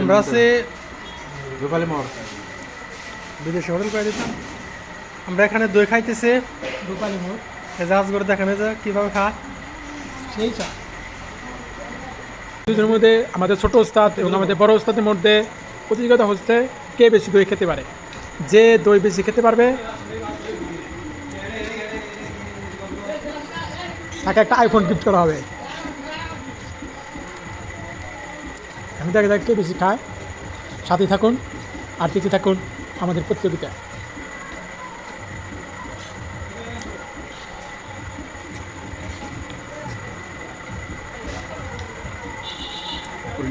আমরা আছি Rupali Mor. বিদেশি হোটেল করে দিতাম আমরা এখানে দই খাইতেছি। রূপালী মোড় জাহাজ করে দেখানো যায় কীভাবে খায় সেই চা। দুজনের মধ্যে আমাদের ছোট ওস্তাদ এবং আমাদের বড় ওস্তাদের মধ্যে প্রতিযোগিতা হচ্ছে কে বেশি দই খেতে পারে? যে দই বেশি খেতে পারবে তাকে একটা আইফোন গিফট করা হবে। আমি দেখে দেখ কে বেশি খায়। সাথে থাকুন আর কিছু থাকুন আমাদের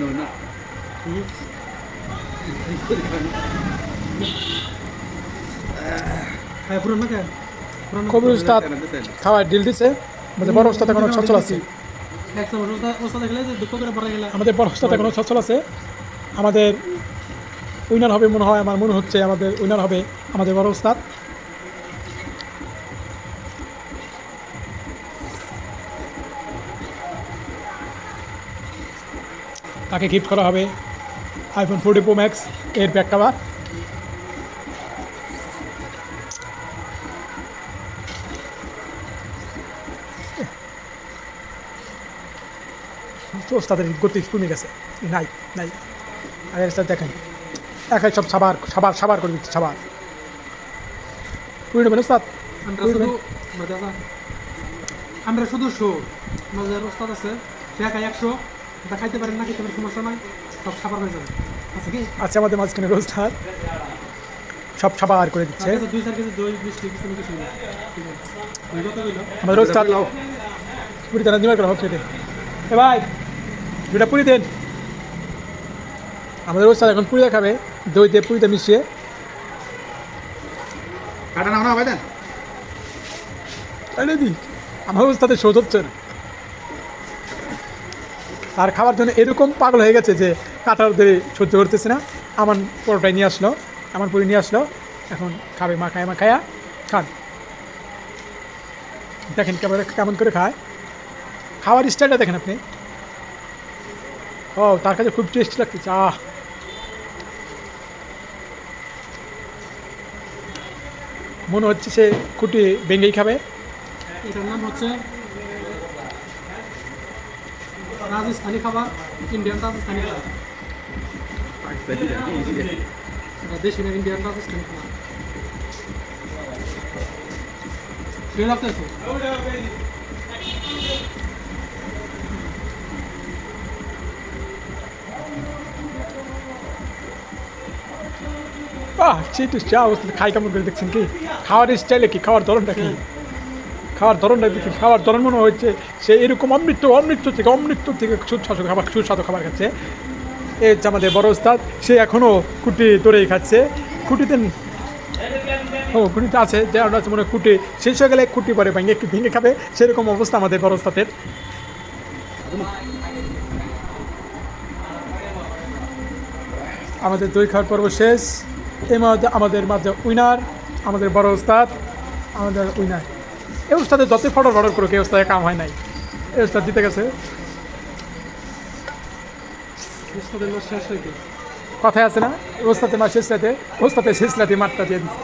na na. হ্যাঁ কবির উস্তাদ খাওয়ার ডিল দিছে বড় ওস্তাদ এখনও সচ্ছল আছে। আমাদের বড় ওস্তাদ এখনও সচ্ছল আছে। আমাদের উইনার হবে মনে হয় আমার মনে হচ্ছে আমাদের উইনার হবে আমাদের বড় ওস্তাদ তাকে গিফট করা হবে আইফোন ফোর্টি প্রো ম্যাক্স এর ব্যাক কাভার ওস্তাদের গতি কমে গেছে। নাই নাই। ওস্তাদ দেখেন একাই সব সাবার সাবার সাবার করে দিচ্ছে সাবার। পুরো নেবেন আমরা শুধু শো। আমাদের ওস্তাদ আছে। সে একা একশো। এটা খাইতে পারেন না পারেন সমস্যা নাই। সব সাবার হয়ে যাবে। আছে কি? আছে আমাদের মাঝখানে ওস্তাদ। সব সাবার করে দিচ্ছে। তার কাছে কিছু কিছু আমাদের ওস্তাদ পুরি দিবার করা হোক খেতে। এ ভাই! দুটা পুরি দেন। আমাদের ওস্তাদ এখন পুরি দেখাবে দই দিয়ে পুরিতে মিশিয়ে। na ako na, pwede. এনে দিক আমার ওস্তাদের শোধ হচ্ছে না। আর খাওয়ার জন্য এরকম পাগল হয়ে গেছে যে কাটার ধরে সহ্য করতেছে না। আমার পরোটাই নিয়ে আসলো আমার পুরি নিয়ে আসলো এখন খাবে মা খায় মা খায়া খান। দেখেন কেমন কেমন করে খায়। খাওয়ার স্টাইলটা দেখেন আপনি। ও, তার কাছে খুব টেস্টি লাগতেছে, আহ। মনে হচ্ছে সে খুঁটি ভেঙেই খাবে। এটার নাম হচ্ছে রাজস্থানি খাবার ইন্ডিয়ান রাজস্থানি খাবার। দেশি না ইন্ডিয়ান রাজস্থানি খাবার। লাগতেছে আহ চা অবস্থা খাই কেমন করে দেখছেন কি? খাওয়ার স্টাইলে কি? খাওয়ার ধরনটা কি খাওয়ার ধরনটা দেখছেন? খাওয়ার ধরন মনে হচ্ছে সে এরকম অমৃত অমৃত থেকে অমৃত থেকে সুস্বাদু খাবার সুস্বাদু খাবার খাচ্ছে। এ হচ্ছে আমাদের বড় ওস্তাদ, সে এখনও খুঁটি ধরেই খাচ্ছে। খুঁটিতে ও, খুঁটিতে আছে, যে আমরা আছে মনে খুঁটি, শেষ হয়ে গেলে খুঁটি পরে ভেঙে ভেঙে খাবে। সেরকম অবস্থা আমাদের বড় ওস্তাদের। আমাদের দই খাওয়ার পর্ব শেষ। এই মাঝে আমাদের মাঝে উইনার আমাদের বড় ওস্তাদ আমাদের উইনার। এই ওস্তাদের যতই ফটো ফটো করুক এই ওস্তাদের কাম হয় নাই। এই ওস্তাদ জিতে গেছে। কথায় আছে না? ওস্তাদের মা শেষ রাতে ওস্তাদের শেষ রাতে মাঠটা দিয়ে দিচ্ছে